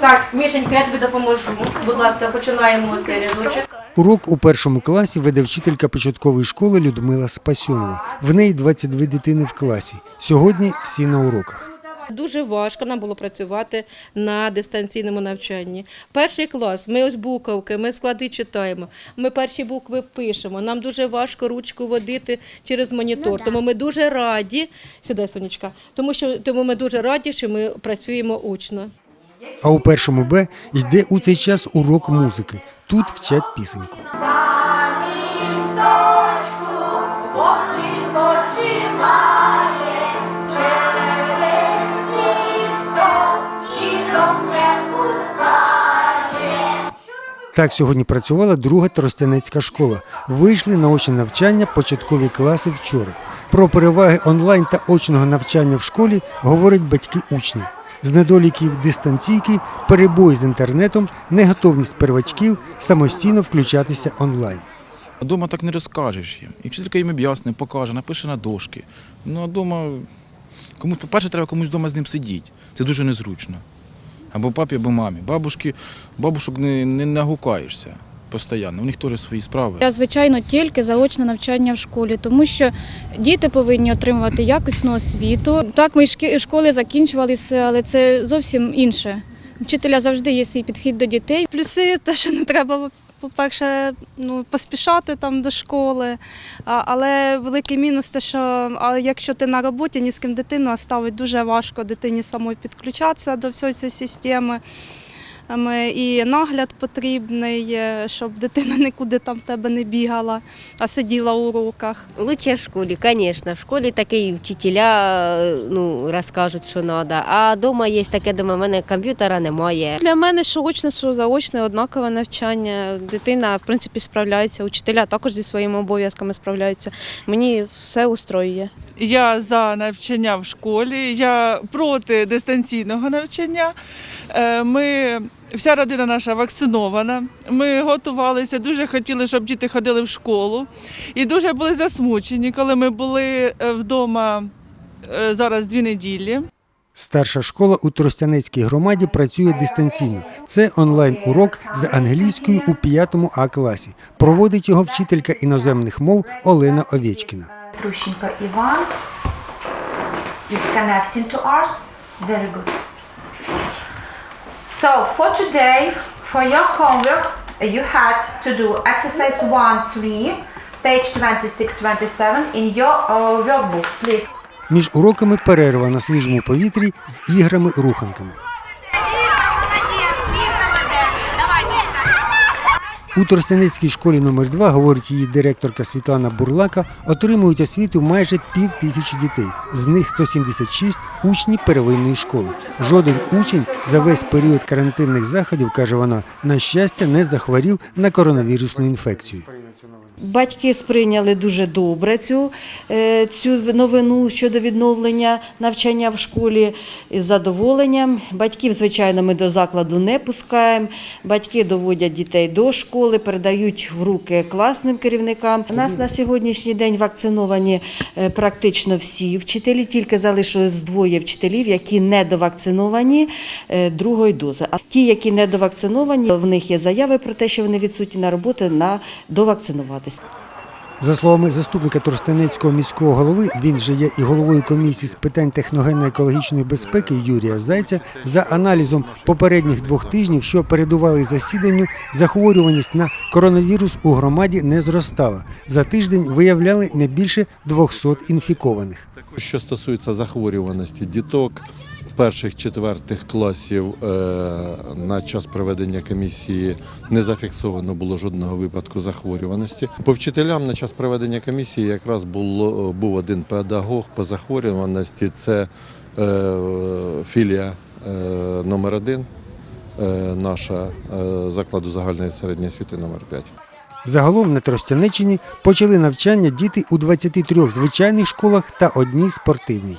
Так, Мішенька, я тобі допоможу. Будь ласка, починаємо цей рядочок. Урок у першому класі веде вчителька початкової школи Людмила Спасьонова. В неї 22 дитини в класі. Сьогодні всі на уроках. Дуже важко нам було працювати на дистанційному навчанні. Перший клас, ми ось буковки, ми склади читаємо, ми перші букви пишемо. Нам дуже важко ручку водити через монітор. Тому ми дуже раді, сюди, сонечка, тому що тому ми дуже раді, що ми працюємо очно. А у першому Б йде у цей час урок музики. Тут вчать пісеньку. Так сьогодні працювала друга Тростянецька школа. Вийшли на очне навчання початкові класи вчора. Про переваги онлайн та очного навчання в школі говорять батьки учнів. З недоліків дистанційки, перебої з інтернетом, неготовність первачків самостійно включатися онлайн. Дома так не розкажеш їм. І вчителька їм об'ясне, покаже, напише на дошки. Ну а дома комусь, по-перше, треба комусь вдома з ним сидіти. Це дуже незручно. Або папі, або мамі. Бабушки, бабушок не, не нагукаєшся постійно. У них теж свої справи. Я, звичайно, тільки заочне навчання в школі, тому що діти повинні отримувати якісну освіту. Так, ми школи закінчували все, але це зовсім інше. Вчителя завжди є свій підхід до дітей. Плюси те, що не треба, по-перше, ну, поспішати там до школи. А, але великий мінус те, що а якщо ти на роботі, ні з ким дитину оставить дуже важко дитині самої підключатися до всієї цієї системи. Ем, І нагляд потрібний, е, щоб дитина нікуди там в тебе не бігала, а сиділа у уроках. Лучше в школі, звісно. В школі такі вчителя е, ну, розкажуть, що треба. А вдома є таке, дома в мене комп'ютера немає. Для мене що очне, що заочне, однакове навчання. Дитина, в принципі, справляється. Учителя також зі своїми обов'язками справляються. Мені все устроює. Я за навчання в школі, я проти дистанційного навчання. Е, Ми, вся родина наша вакцинована. Ми готувалися, дуже хотіли, щоб діти ходили в школу. І дуже були засмучені, коли ми були е, вдома е, зараз дві неділі. Старша школа у Тростянецькій громаді працює дистанційно. Це онлайн-урок з англійської у 5 А класі. Проводить його вчителька іноземних мов Олена Овєчкіна. Трущенко Іван is connecting to us. Very good. So for today, for your homework, you had to do exercise 1-3, page 26-27 in your uh, workbooks, please. Між уроками перерва на свіжому повітрі з іграми-руханками. У Тростянецькій школі номер 2 говорить її директорка Світлана Бурлака, отримують освіту майже пів тисячі дітей. З них 176 – учні первинної школи. Жоден учень за весь період карантинних заходів, каже вона, на щастя, не захворів на коронавірусну інфекцію. Батьки сприйняли дуже добре цю, е, цю новину щодо відновлення навчання в школі із задоволенням. Батьків, звичайно, ми до закладу не пускаємо. Батьки доводять дітей до школи, передають в руки класним керівникам. У нас на сьогоднішній день вакциновані е, практично всі вчителі, тільки залишилось двоє вчителів, які не довакциновані е, другої дози. А ті, які не довакциновані, в них є заяви про те, що вони відсутні на роботи на довакцинуватися. За словами заступника Тростянецького міського голови, він же є і головою комісії з питань техногенно-екологічної безпеки Юрія Зайця. За аналізом попередніх двох тижнів, що передували засіданню, захворюваність на коронавірус у громаді не зростала. За тиждень виявляли не більше 200 інфікованих. Що стосується захворюваності діток перших четвертих класів е, на час проведення комісії не зафіксовано було жодного випадку захворюваності. По вчителям на час проведення комісії якраз було був один педагог по захворюваності. Це е, філія е, номер один е, наша е, закладу загальної середньої освіти номер 5. Загалом на Тростянеччині почали навчання діти у 23 звичайних школах та одній спортивній.